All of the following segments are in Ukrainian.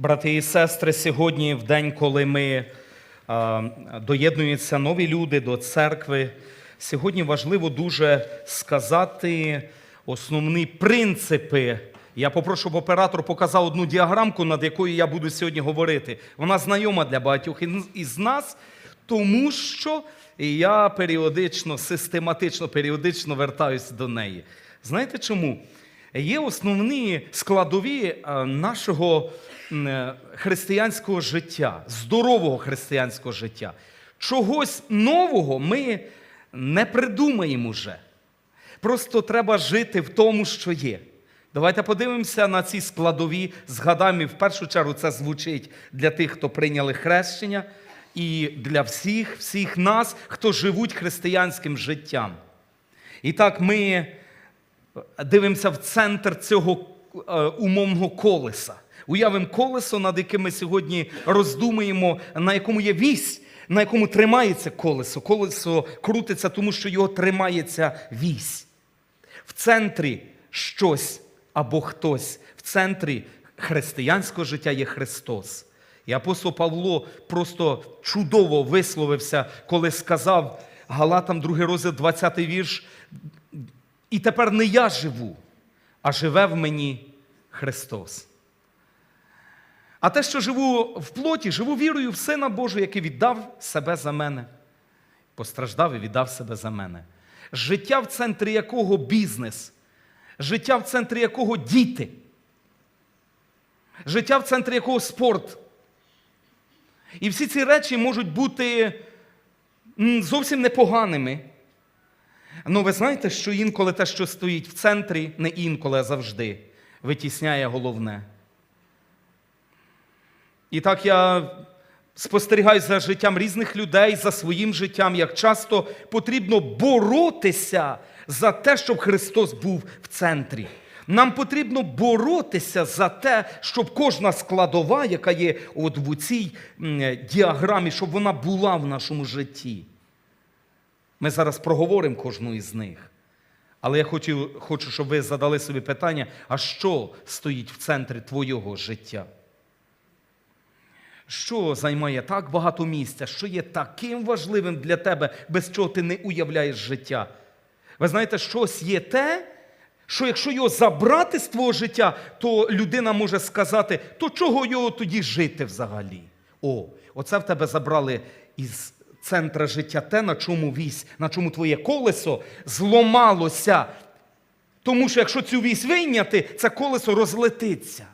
Брати і сестри, сьогодні, в день, коли ми а, доєднуються нові люди до церкви, сьогодні важливо дуже сказати основні принципи. Я попрошу, оператор показав одну діаграмку, над якою я буду сьогодні говорити. Вона знайома для багатьох із нас, тому що я періодично, систематично, періодично вертаюся до неї. Знаєте чому? Є основні складові е, нашого е, християнського життя, здорового християнського життя. Чогось нового ми не придумаємо вже. Просто треба жити в тому, що є. Давайте подивимося на ці складові, згадаємо, в першу чергу це звучить для тих, хто прийняли хрещення, і для всіх, всіх нас, хто живуть християнським життям. І так ми дивимося в центр цього е, умовного колеса. Уявимо колесо, над яким ми сьогодні роздумуємо, на якому є вісь, на якому тримається колесо. Колесо крутиться, тому що його тримається вісь. В центрі щось або хтось. В центрі християнського життя є Христос. І апостол Павло просто чудово висловився, коли сказав Галатам, 2 розділ, 20 вірш. І тепер не я живу, а живе в мені Христос. А те, що живу в плоті, живу вірою в Сина Божого, який віддав себе за мене, постраждав і віддав себе за мене. Життя, в центрі якого бізнес, життя, в центрі якого діти, життя, в центрі якого спорт. І всі ці речі можуть бути зовсім непоганими. Ну, ви знаєте, що інколи те, що стоїть в центрі, не інколи, а завжди витісняє головне. І так я спостерігаю за життям різних людей, за своїм життям, як часто потрібно боротися за те, щоб Христос був в центрі. Нам потрібно боротися за те, щоб кожна складова, яка є от в цій діаграмі, щоб вона була в нашому житті. Ми зараз проговоримо кожну із них. Але я хочу, хочу, щоб ви задали собі питання, а що стоїть в центрі твого життя? Що займає так багато місця, що є таким важливим для тебе, без чого ти не уявляєш життя? Ви знаєте, щось є те, що якщо його забрати з твого життя, то людина може сказати, то чого його тоді жити взагалі? О, оце в тебе забрали із центра життя те, на чому вісь, на чому твоє колесо зломалося. Тому що якщо цю вісь вийняти, це колесо розлетиться.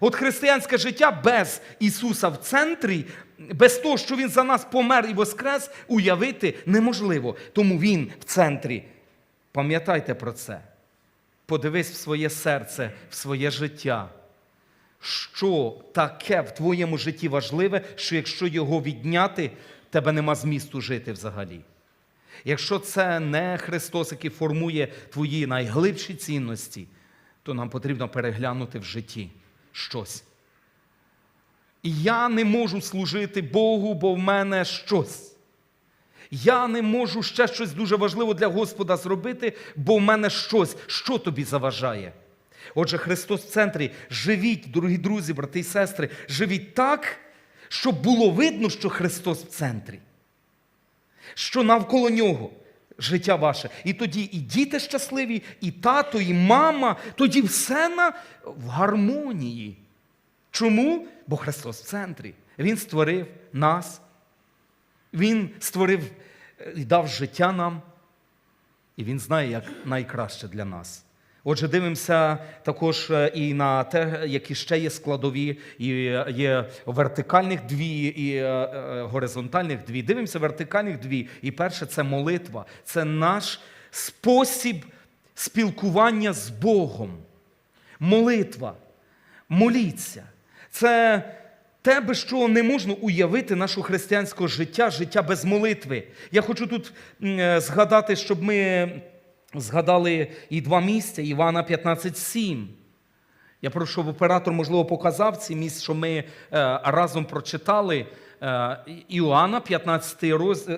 От християнське життя без Ісуса в центрі, без того, що Він за нас помер і воскрес, уявити неможливо. Тому Він в центрі. Пам'ятайте про це. Подивись в своє серце, в своє життя. Що таке в твоєму житті важливе, що якщо його відняти, тебе нема змісту жити взагалі. Якщо це не Христос, який формує твої найглибші цінності, то нам потрібно переглянути в житті щось. І я не можу служити Богу, бо в мене щось. Я не можу ще щось дуже важливе для Господа зробити, бо в мене щось, що тобі заважає. Отже, Христос в центрі. Живіть, дорогі друзі, брати і сестри, живіть так, щоб було видно, що Христос в центрі, що навколо нього життя ваше. І тоді і діти щасливі, і тато, і мама, тоді все на, в гармонії. Чому? Бо Христос в центрі. Він створив нас. Він створив е, і дав життя нам, і Він знає, як найкраще для нас. Отже, дивимося також е, і на те, які ще є складові, і е, є вертикальних дві, і горизонтальних дві. Дивимося вертикальних дві. І перше це молитва. Це наш спосіб спілкування з Богом. Молитва. Моліться. Це те, без чого не можна уявити нашого християнського життя, життя без молитви. Я хочу тут згадати, щоб ми згадали і два місця, Івана 15,7. Я прошу, щоб оператор, можливо, показав ці місця, що ми е, разом прочитали. Е, Іоанна, 15 розділ,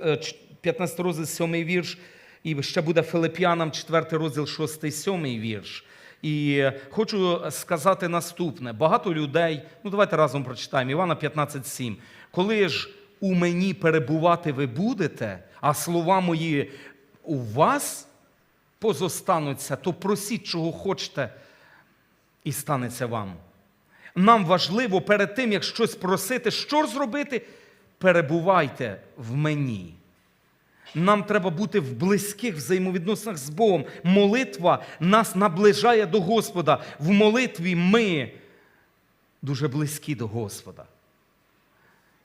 15 розділ 7 вірш. І ще буде Филип'янам 4 розділ 6, 7 вірш. І хочу сказати наступне: багато людей, ну давайте разом прочитаємо Івана 15,7. Коли ж у мені перебувати ви будете, а слова мої у вас позостануться, то просіть, чого хочете, і станеться вам. Нам важливо перед тим, як щось просити, що зробити, перебувайте в мені. Нам треба бути в близьких взаємовідносинах з Богом. Молитва нас наближає до Господа. В молитві ми дуже близькі до Господа.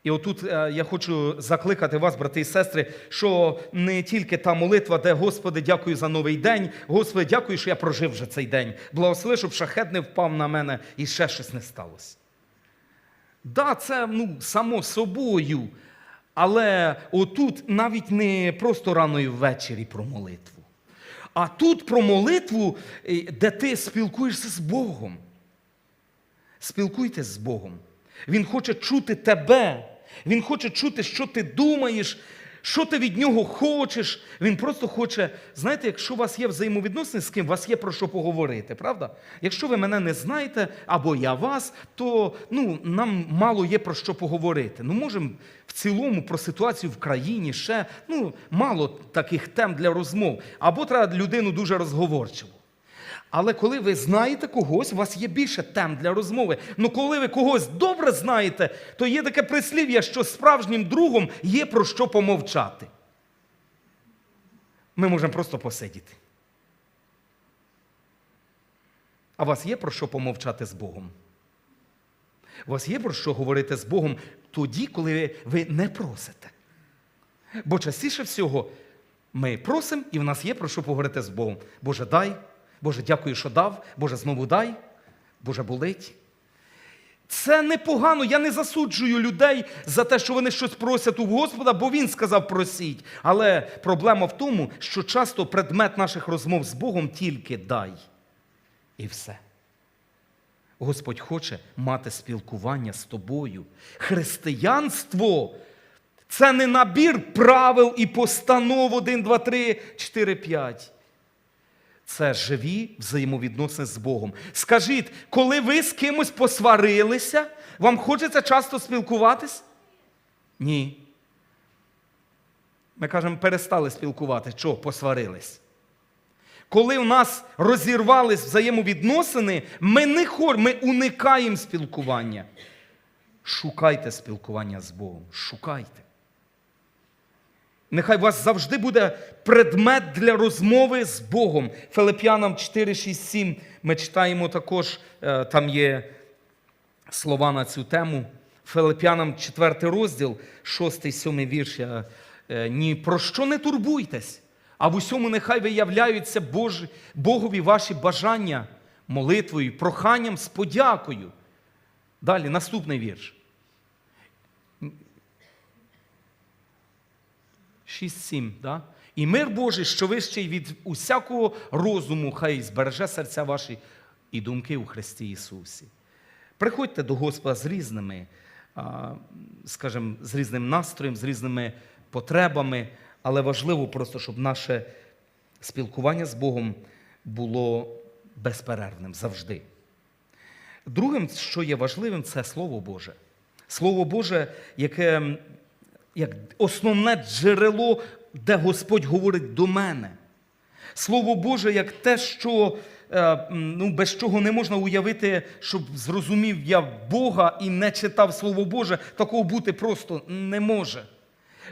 І отут е, я хочу закликати вас, брати і сестри, що не тільки та молитва, де Господи, дякую за новий день. Господи, дякую, що я прожив вже цей день. Благослови, щоб шахет не впав на мене і ще щось не сталося. Да, це ну, само собою. Але отут навіть не просто рано і ввечері про молитву. А тут про молитву, де ти спілкуєшся з Богом. Спілкуйтесь з Богом. Він хоче чути тебе. Він хоче чути, що ти думаєш, що ти від нього хочеш. Він просто хоче, знаєте, якщо у вас є взаємовідносини з ким, у вас є про що поговорити, правда? Якщо ви мене не знаєте, або я вас, то ну, нам мало є про що поговорити. Ну, можемо в цілому про ситуацію в країні ще ну, мало таких тем для розмов. Або треба людину дуже розговорчиву. Але коли ви знаєте когось, у вас є більше тем для розмови. Ну коли ви когось добре знаєте, то є таке прислів'я, що справжнім другом є про що помовчати. Ми можемо просто посидіти. А у вас є про що помовчати з Богом? У вас є про що говорити з Богом тоді, коли ви не просите. Бо частіше всього ми просимо, і в нас є про що поговорити з Богом. Боже, дай. Боже, дякую, що дав. Боже, знову дай. Боже, болить. Це непогано. Я не засуджую людей за те, що вони щось просять у Господа, бо Він сказав просіть. Але проблема в тому, що часто предмет наших розмов з Богом тільки дай. І все. Господь хоче мати спілкування з тобою. Християнство це не набір правил і постанов 1, 2, 3, 4, 5. Це живі взаємовідносини з Богом. Скажіть, коли ви з кимось посварилися, вам хочеться часто спілкуватись? Ні. Ми кажемо, перестали спілкуватися. Чого? Посварились. Коли у нас розірвались взаємовідносини, ми не хор, ми уникаємо спілкування. Шукайте спілкування з Богом. Шукайте. Нехай у вас завжди буде предмет для розмови з Богом. Филип'янам 4, 6, 7 ми читаємо також, е, там є слова на цю тему. Филип'янам 4 розділ, 6, 7 вірш. Е, Ні про що не турбуйтесь, а в усьому нехай виявляються Божі, Богові ваші бажання молитвою, проханням з подякою. Далі, наступний вірш. 6-7. Да? І мир Божий, що вищий від усякого розуму, хай збереже серця ваші і думки у Христі Ісусі. Приходьте до Господа з різними, скажімо, з різним настроєм, з різними потребами, але важливо просто, щоб наше спілкування з Богом було безперервним завжди. Другим, що є важливим, це Слово Боже. Слово Боже, яке як основне джерело, де Господь говорить до мене. Слово Боже, як те, що е, ну, без чого не можна уявити, щоб зрозумів я Бога і не читав Слово Боже, такого бути просто не може.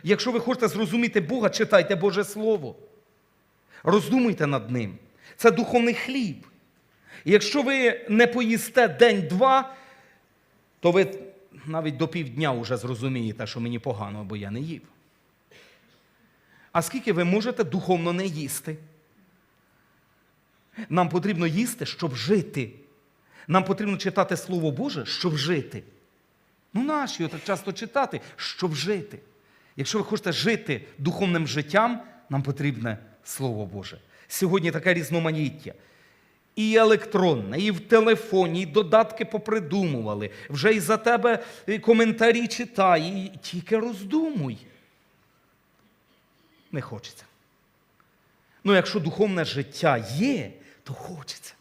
Якщо ви хочете зрозуміти Бога, читайте Боже Слово. Роздумуйте над ним. Це духовний хліб. Якщо ви не поїсте день-два, то ви навіть до півдня вже зрозумієте, що мені погано, бо я не їв. А скільки ви можете духовно не їсти? Нам потрібно їсти, щоб жити. Нам потрібно читати Слово Боже, щоб жити. Ну, нащо так часто читати, щоб жити? Якщо ви хочете жити духовним життям, нам потрібне Слово Боже. Сьогодні таке різноманіття. І електронне, і в телефоні, і додатки попридумували. Вже і за тебе коментарі читай, і тільки роздумуй. Не хочеться. Ну, якщо духовне життя є, то хочеться.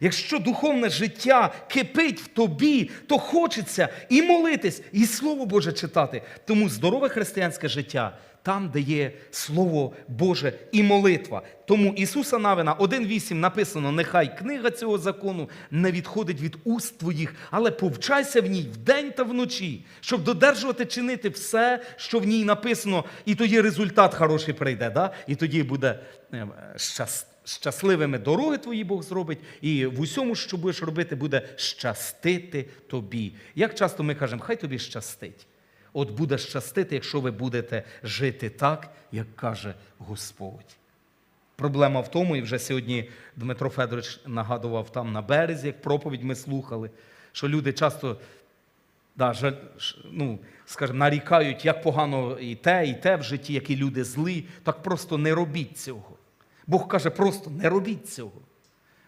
Якщо духовне життя кипить в тобі, то хочеться і молитись, і Слово Боже читати. Тому здорове християнське життя там, де є Слово Боже і молитва. Тому Ісуса Навина 1.8 написано: нехай книга цього закону не відходить від уст твоїх, але повчайся в ній вдень та вночі, щоб додержувати чинити все, що в ній написано, і тоді результат хороший прийде. Да? І тоді буде е, щас- щасливими дороги твої Бог зробить, і в усьому, що будеш робити, буде щастити тобі. Як часто ми кажемо, хай тобі щастить. От буде щастити, якщо ви будете жити так, як каже Господь. Проблема в тому, і вже сьогодні Дмитро Федорович нагадував там на березі, як проповідь ми слухали, що люди часто да, ну, скажімо, нарікають, як погано і те, і те в житті, які люди злі. Так просто не робіть цього. Бог каже, просто не робіть цього.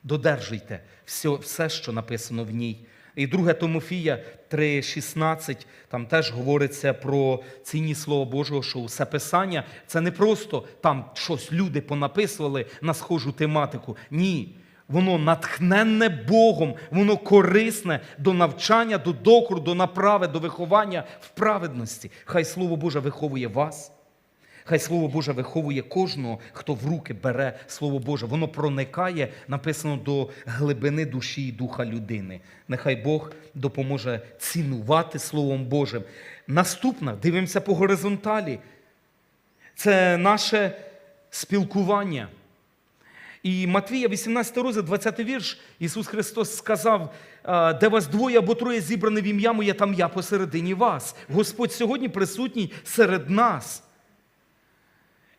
Додержуйте все, все, що написано в ній. І 2 Тимофія 3,16, там теж говориться про цінність Слова Божого, що усе Писання це не просто там щось люди понаписували на схожу тематику. Ні. Воно натхненне Богом, воно корисне до навчання, до докору, до направи, до виховання в праведності. Хай Слово Боже виховує вас. Хай Слово Боже виховує кожного, хто в руки бере Слово Боже. Воно проникає, написано до глибини душі і духа людини. Нехай Бог допоможе цінувати Словом Божим. Наступна, дивимося по горизонталі. Це наше спілкування. І Матвія, 18 розділ, 20 вірш, Ісус Христос сказав, де вас двоє або троє зібрані в ім'я моє, там я посередині вас. Господь сьогодні присутній серед нас.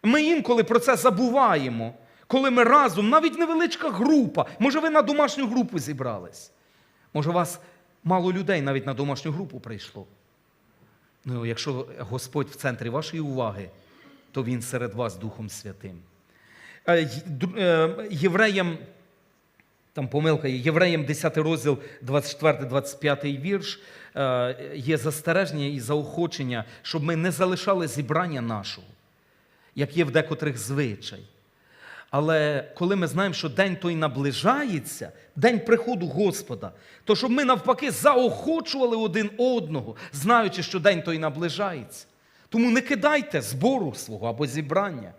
Ми інколи про це забуваємо, коли ми разом, навіть невеличка група, може, ви на домашню групу зібрались. Може, у вас мало людей навіть на домашню групу прийшло. Ну, якщо Господь в центрі вашої уваги, то Він серед вас Духом Святим. Е, е, Євреям, там помилка є, Євреям 10 розділ, 24-25 вірш, е, є застереження і заохочення, щоб ми не залишали зібрання нашого, як є в декотрих звичай. Але коли ми знаємо, що день той наближається, день приходу Господа, то щоб ми навпаки заохочували один одного, знаючи, що день той наближається. Тому не кидайте збору свого або зібрання.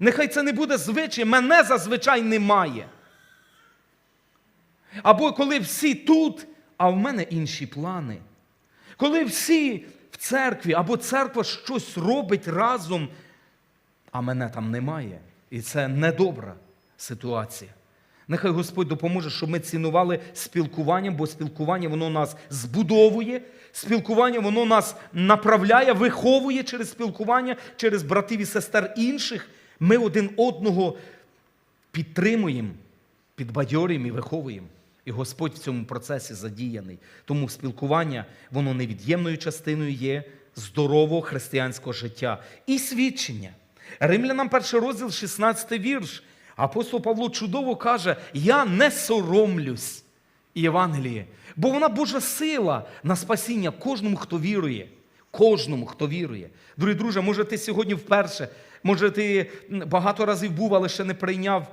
Нехай це не буде звичай, мене зазвичай немає. Або коли всі тут, а в мене інші плани. Коли всі в церкві або церква щось робить разом, а мене там немає. І це недобра ситуація. Нехай Господь допоможе, щоб ми цінували спілкування, бо спілкування воно нас збудовує, спілкування воно нас направляє, виховує через спілкування, через братів і сестер інших. Ми один одного підтримуємо, підбадьорюємо і виховуємо. І Господь в цьому процесі задіяний. Тому спілкування, воно невід'ємною частиною є здорового християнського життя. І свідчення. Римлянам перший розділ, 16 вірш. Апостол Павло чудово каже: Я не соромлюсь Євангеліє, бо вона Божа сила на спасіння кожному, хто вірує. Кожному, хто вірує. Дорогі друже, може, ти сьогодні вперше, може, ти багато разів був, але ще не прийняв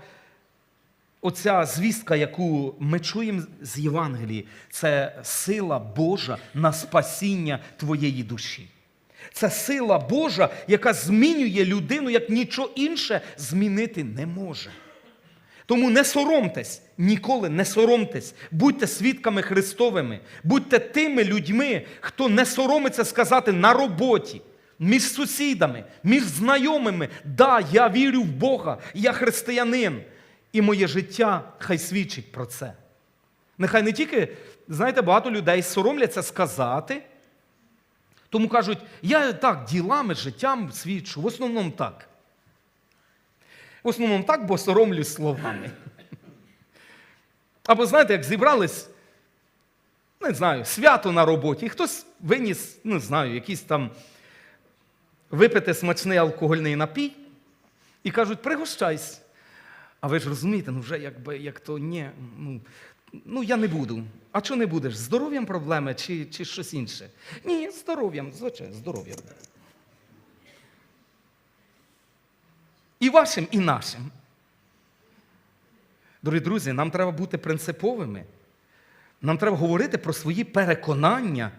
Оця звістка, яку ми чуємо з Євангелії, це сила Божа на спасіння твоєї душі. Це сила Божа, яка змінює людину, як нічого інше змінити не може. Тому не соромтесь, ніколи не соромтесь, будьте свідками Христовими, будьте тими людьми, хто не соромиться сказати на роботі, між сусідами, між знайомими. Да, я вірю в Бога, я християнин. І моє життя хай свідчить про це. Нехай не тільки, знаєте, багато людей соромляться сказати, тому кажуть, я так ділами, життям свідчу. В основному так. В основному так, бо соромлюсь словами. Або знаєте, як зібрались, не знаю, свято на роботі, і хтось виніс, не знаю, якийсь там випити смачний алкогольний напій, і кажуть, пригощайся. А ви ж розумієте, ну вже якби як то ні, ну, ну я не буду. А що не будеш? Здоров'ям проблеми чи, чи щось інше? Ні, здоров'ям, звичайно, здоров'ям. І вашим, і нашим. Дорогі друзі, нам треба бути принциповими. Нам треба говорити про свої переконання.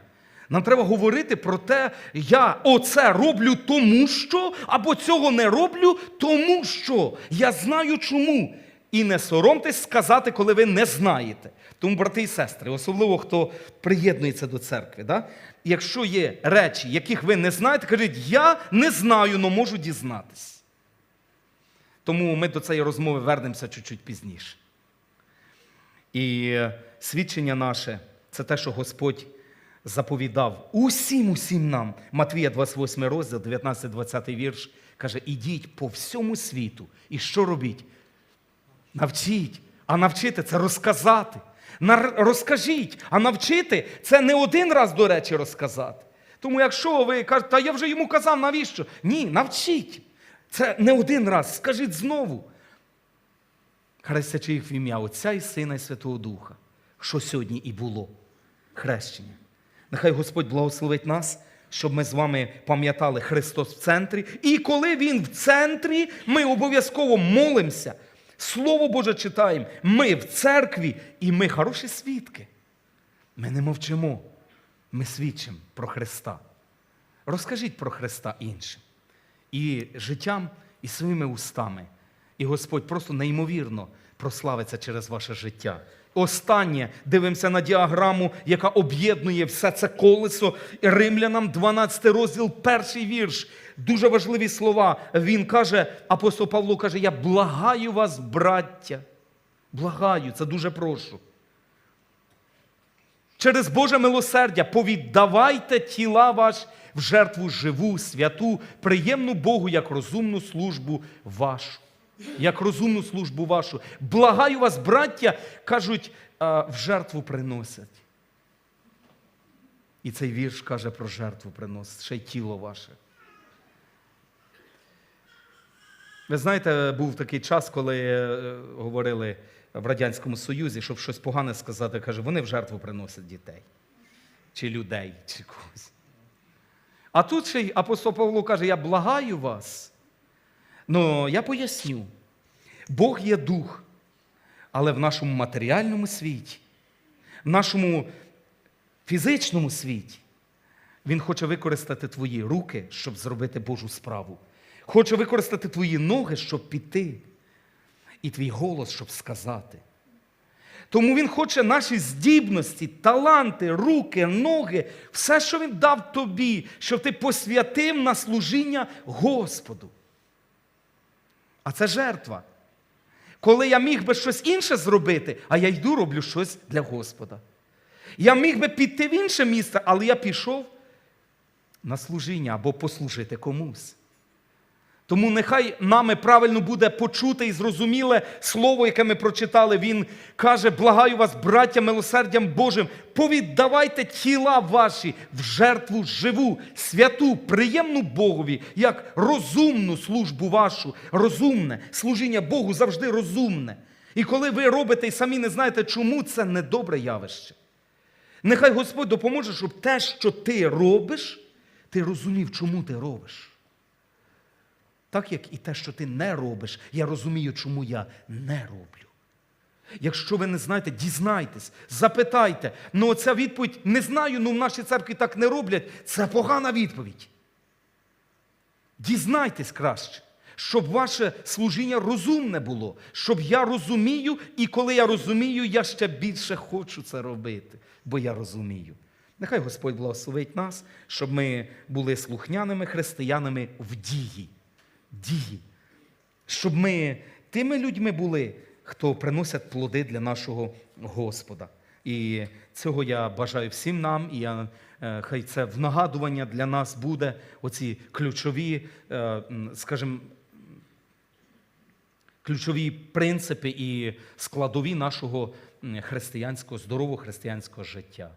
Нам треба говорити про те, я оце роблю тому що, або цього не роблю тому що. Я знаю чому. І не соромтесь сказати, коли ви не знаєте. Тому, брати і сестри, особливо хто приєднується до церкви, да? якщо є речі, яких ви не знаєте, кажіть, я не знаю, але можу дізнатись. Тому ми до цієї розмови вернемося чуть-чуть пізніше. І свідчення наше це те, що Господь заповідав усім, усім нам. Матвія 28 розділ, 19-20 вірш, каже: ідіть по всьому світу. І що робіть? Навчіть. А навчити це розказати. Розкажіть, а навчити це не один раз, до речі, розказати. Тому якщо ви кажете, та я вже йому казав, навіщо? Ні, навчіть. Це не один раз, скажіть знову. Хрестячи їх в ім'я Отця і Сина і Святого Духа, що сьогодні і було хрещення. Нехай Господь благословить нас, щоб ми з вами пам'ятали Христос в центрі. І коли Він в центрі, ми обов'язково молимося. Слово Боже читаємо. Ми в церкві і ми хороші свідки. Ми не мовчимо. Ми свідчимо про Христа. Розкажіть про Христа іншим. І життям, і своїми устами. І Господь просто неймовірно прославиться через ваше життя. Останнє дивимося на діаграму, яка об'єднує все це колесо. Римлянам 12 розділ, перший вірш. Дуже важливі слова. Він каже, апостол Павло каже: Я благаю вас, браття. Благаю, це дуже прошу. Через Боже милосердя повіддавайте тіла ваш в жертву живу, святу, приємну Богу як розумну службу вашу. Як розумну службу вашу. Благаю вас, браття, кажуть, в жертву приносять. І цей вірш каже про жертву приносить, ще й тіло ваше. Ви знаєте, був такий час, коли е, говорили в Радянському Союзі, щоб щось погане сказати, каже, вони в жертву приносять дітей, чи людей, чи когось. А тут ще й апостол Павло каже: Я благаю вас. Ну, я поясню. Бог є дух, але в нашому матеріальному світі, в нашому фізичному світі, Він хоче використати твої руки, щоб зробити Божу справу. Хоче використати твої ноги, щоб піти, і твій голос, щоб сказати. Тому Він хоче наші здібності, таланти, руки, ноги, все, що Він дав тобі, щоб ти посвятив на служіння Господу. А це жертва. Коли я міг би щось інше зробити, а я йду роблю щось для Господа. Я міг би піти в інше місце, але я пішов на служіння або послужити комусь. Тому нехай нами правильно буде почуте і зрозуміле слово, яке ми прочитали. Він каже: благаю вас, браття, милосердям Божим, повіддавайте тіла ваші в жертву живу, святу, приємну Богові, як розумну службу вашу, розумне служіння Богу завжди розумне. І коли ви робите і самі не знаєте, чому це недобре явище. Нехай Господь допоможе, щоб те, що ти робиш, ти розумів, чому ти робиш. Так як і те, що ти не робиш, я розумію, чому я не роблю. Якщо ви не знаєте, дізнайтесь, запитайте. Ну, оця відповідь не знаю, ну в нашій церкві так не роблять. Це погана відповідь. Дізнайтесь краще, щоб ваше служіння розумне було, щоб я розумію, і коли я розумію, я ще більше хочу це робити, бо я розумію. Нехай Господь благословить нас, щоб ми були слухняними християнами в дії. Дії. Щоб ми тими людьми були, хто приносять плоди для нашого Господа. І цього я бажаю всім нам, і я, е, хай це в нагадування для нас буде, оці ключові, е, скажімо, ключові принципи і складові нашого християнського, здорового християнського життя.